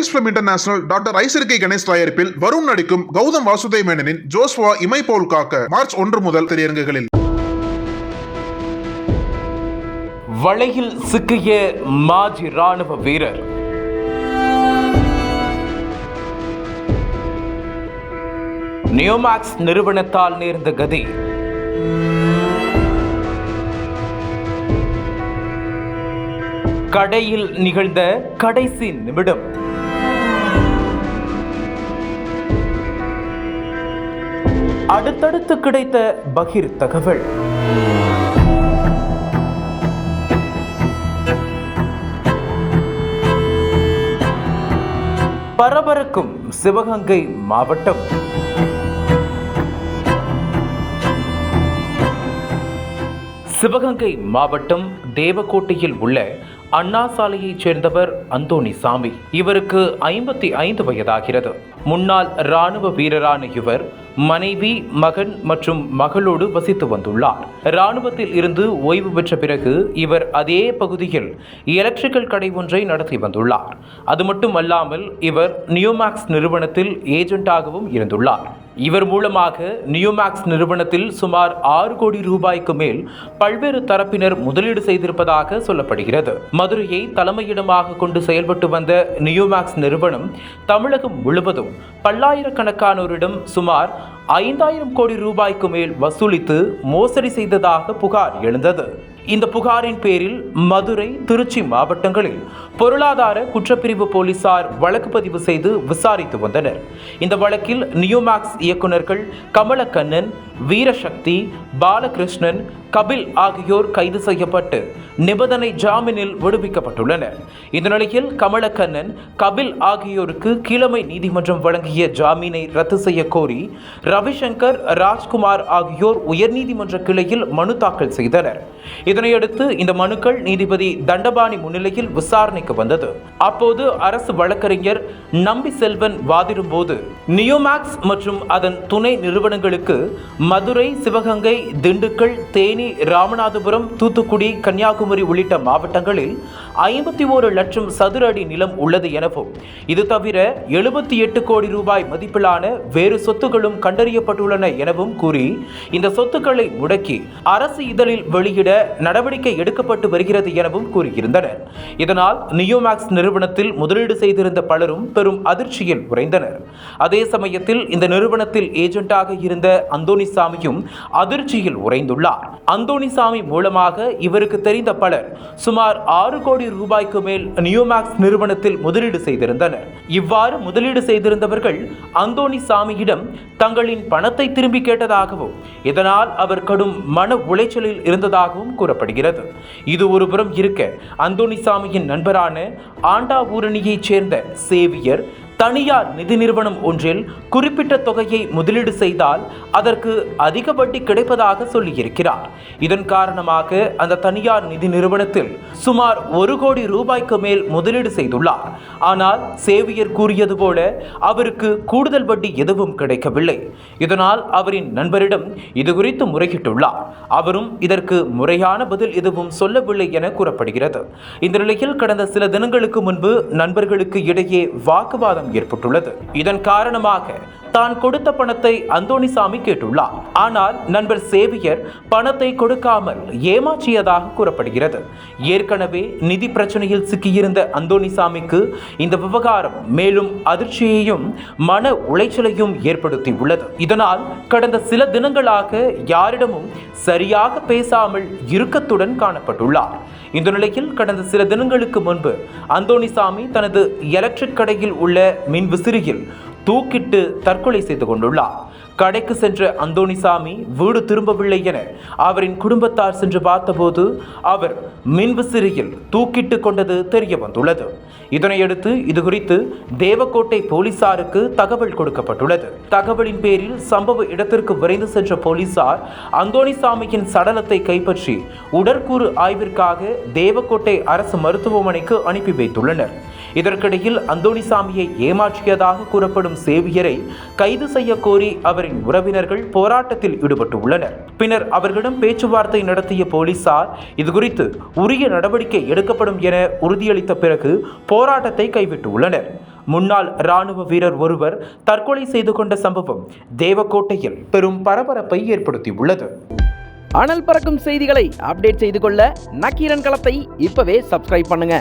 Lions film international doctor Ishari K Ganesh தயாரிப்பில் வருண் நடிக்கும் கௌதம் வாசுதேவ் மேனனின் ஜோஸ்வா இமை போல் காக்க மார்ச் ஒன்று முதல் திரையரங்குகளில். வலையில் சிக்கிய மாஜி ராணுவ வீரர். நியோமேக்ஸ் நிறுவனத்தால் நேர்ந்த கதி. கடையில் நிகழ்ந்த கடைசி நிமிடம். அடுத்தடுத்து கிடைத்த பகிர் தகவல். பரபரக்கும் சிவகங்கை மாவட்டம். சிவகங்கை மாவட்டம் தேவக்கோட்டையில் உள்ள அண்ணா சாலையைச் சேர்ந்தவர் அந்தோணி சாமி இவருக்கு ஐம்பத்தி ஐந்து வயதாகிறது. முன்னாள் இராணுவ வீரரான இவர் மனைவி மகன் மற்றும் மகளோடு வசித்து வந்துள்ளார். இராணுவத்தில் இருந்து ஓய்வு பெற்ற பிறகு இவர் அதே பகுதியில் எலக்ட்ரிக்கல் கடை ஒன்றை நடத்தி வந்துள்ளார். அது மட்டுமல்லாமல் இவர் நியூமேக்ஸ் நிறுவனத்தில் ஏஜென்ட்டாகவும் இருந்துள்ளார். இவர் மூலமாக நியூமேக்ஸ் நிறுவனத்தில் சுமார் ஆறு கோடி ரூபாய்க்கு மேல் பல்வேறு தரப்பினர் முதலீடு செய்திருப்பதாக சொல்லப்படுகிறது. மதுரையை தலைமையிடமாக கொண்டு செயல்பட்டு வந்த நியோமேக்ஸ் நிறுவனம் தமிழகம் முழுவதும் பல்லாயிரக்கணக்கானோரிடம் சுமார் ஐந்தாயிரம் கோடி ரூபாய்க்கு மேல் வசூலித்து மோசடி செய்ததாக புகார் எழுந்தது. இந்த புகாரின் பேரில் மதுரை திருச்சி மாவட்டங்களில் பொருளாதார குற்றப்பிரிவு போலீசார் வழக்கு பதிவு செய்து விசாரித்து வந்தனர். இந்த வழக்கில் நியூமேக்ஸ் இயக்குநர்கள் கமலக்கண்ணன் வீரசக்தி பாலகிருஷ்ணன் கபில் ஆகியோர் கைது செய்யப்பட்டு நிபந்தனை ஜாமீனில் விடுவிக்கப்பட்டுள்ளனர். இந்த நிலையில் கமலக்கண்ணன் கபில் ஆகியோருக்கு கிழமை நீதிமன்றம் வழங்கிய ஜாமீனை ரத்து செய்ய கோரி ரவிசங்கர் ராஜ்குமார் ஆகியோர் உயர்நீதிமன்ற கிளையில் மனு தாக்கல் செய்தனர். இதனையடுத்து இந்த மனுக்கள் நீதிபதி தண்டபாணி முன்னிலையில் விசாரணைக்கு வந்தது. அப்போது அரசு வழக்கறிஞர் நம்பி செல்வன் வாதிடும் போது நியோமேக்ஸ் மற்றும் அதன் துணை நிறுவனங்களுக்கு மதுரை சிவகங்கை திண்டுக்கல் தேனி ராமநாதபுரம் தூத்துக்குடி கன்னியாகுமரி உள்ளிட்ட மாவட்டங்களில் ஐம்பத்தி ஓரு லட்சம் சதுர அடி நிலம் உள்ளது எனவும் இது தவிர எழுபத்தி எட்டு கோடி ரூபாய் மதிப்பிலான வேறு சொத்துகளும் கண்டறியப்பட்டுள்ளன எனவும் கூறி இந்த சொத்துக்களை முடக்கி அரசு இதழில் வெளியிட நடவடிக்கை எடுக்கப்பட்டு வருகிறது எனவும் கூறியிருந்தனர். இதனால் நியோமேக்ஸ் நிறுவனத்தில் முதலீடு செய்திருந்த பலரும் பெரும் அதிர்ச்சியில் உறைந்தனர். அதே சமயத்தில் இந்த நிறுவனத்தில் ஏஜென்ட்டாக இருந்த அந்தோனிசாமியும் அதிர்ச்சியில் உறைந்துள்ளார். அந்தோனிசாமி மூலமாக இவருக்கு தெரிந்த பலர் சுமார் ஆறு கோடி ரூபாய்க்கு மேல் நியோமேக்ஸ் நிறுவனத்தில் முதலீடு செய்திருந்தனர். இவ்வாறு முதலீடு செய்திருந்தவர்கள் அந்தோணிசாமியிடம் தங்களின் பணத்தை திரும்பி கேட்டதாகவும் இதனால் அவர் கடும் மன உளைச்சலில் இருந்ததாகவும் கூற கூறப்படுகிறது. இது ஒருபுறம் இருக்க அந்தோணிசாமியின் நண்பரான ஆண்டாவூரணியைச் சேர்ந்த சேவியர் தனியார் நிதி நிறுவனம் ஒன்றில் குறிப்பிட்ட தொகையை முதலீடு செய்தால் அதற்கு அதிக வட்டி கிடைப்பதாக சொல்லியிருக்கிறார். இதன் காரணமாக அந்த தனியார் நிதி நிறுவனத்தில் சுமார் ஒரு கோடி ரூபாய்க்கு மேல் முதலீடு செய்துள்ளார். ஆனால் சேவியர் கூறியது போல அவருக்கு கூடுதல் வட்டி எதுவும் கிடைக்கவில்லை. இதனால் அவரின் நண்பரிடம் இது குறித்து முறையிட்டுள்ளார். அவரும் இதற்கு முறையான பதில் எதுவும் சொல்லவில்லை என கூறப்படுகிறது. இந்த நிலையில் கடந்த சில தினங்களுக்கு முன்பு நண்பர்களுக்கு இடையே வாக்குவாதம் ஏற்பட்டுள்ளது. இதன் காரணமாக தான் கொடுத்த பணத்தை அந்தோணிசாமி கேட்டுள்ளார். ஆனால் நண்பர் சேவியர் பணத்தை கொடுக்காமல் ஏமாற்றியதாக கூறப்படுகிறது. ஏற்கனவே நிதி பிரச்சனையில் சிக்கியிருந்த அந்தோணிசாமிக்கு இந்த விவகாரம் மேலும் அதிர்ச்சியையும் மன உளைச்சலையும் ஏற்படுத்தியுள்ளது. இதனால் கடந்த சில தினங்களாக யாரிடமும் சரியாக பேசாமல் இறுக்கத்துடன் காணப்பட்டுள்ளார். இந்த நிலையில் கடந்த சில தினங்களுக்கு முன்பு அந்தோணிசாமி தனது எலக்ட்ரிக் கடையில் உள்ள மின் விசிறியில் தூக்கிட்டு தற்கொலை செய்து கொண்டுள்ளார். கடைக்கு சென்ற அந்தோணிசாமி வீடு திரும்பவில்லை என அவரின் குடும்பத்தார் சென்று பார்த்தபோது அவர் மின்விசிறியில் தூக்கிட்டு கொண்டது தெரிய வந்துள்ளது. இதனையடுத்து இது குறித்து தேவக்கோட்டை போலீசாருக்கு தகவல் கொடுக்கப்பட்டுள்ளது. தகவலின் பேரில் சம்பவ இடத்திற்கு விரைந்து சென்ற போலீசார் அந்தோணிசாமியின் சடலத்தை கைப்பற்றி உடற்கூறு ஆய்விற்காக தேவக்கோட்டை அரசு மருத்துவமனைக்கு அனுப்பி வைத்துள்ளனர். இதற்கிடையில் அந்தோணிசாமியை ஏமாற்றியதாக கூறப்படும் சேவியரை கைது செய்ய கோரி அவரின் உறவினர்கள் போராட்டத்தில் ஈடுபட்டுள்ளனர். பின்னர் அவர்களிடம் பேச்சுவார்த்தை நடத்திய போலீசார் இதுகுறித்து உரிய நடவடிக்கை எடுக்கப்படும் என உறுதியளித்த பிறகு போராட்டத்தை கைவிட்டுள்ளனர். முன்னாள் ராணுவ வீரர் ஒருவர் தற்கொலை செய்து கொண்ட சம்பவம் தேவக்கோட்டையில் பெரும் பரபரப்பை ஏற்படுத்தியுள்ளது. அனல் பறக்கும் செய்திகளை அப்டேட் செய்து கொள்ள நக்கீரன் களத்தை இப்பவே சப்ஸ்கிரைப் பண்ணுங்க.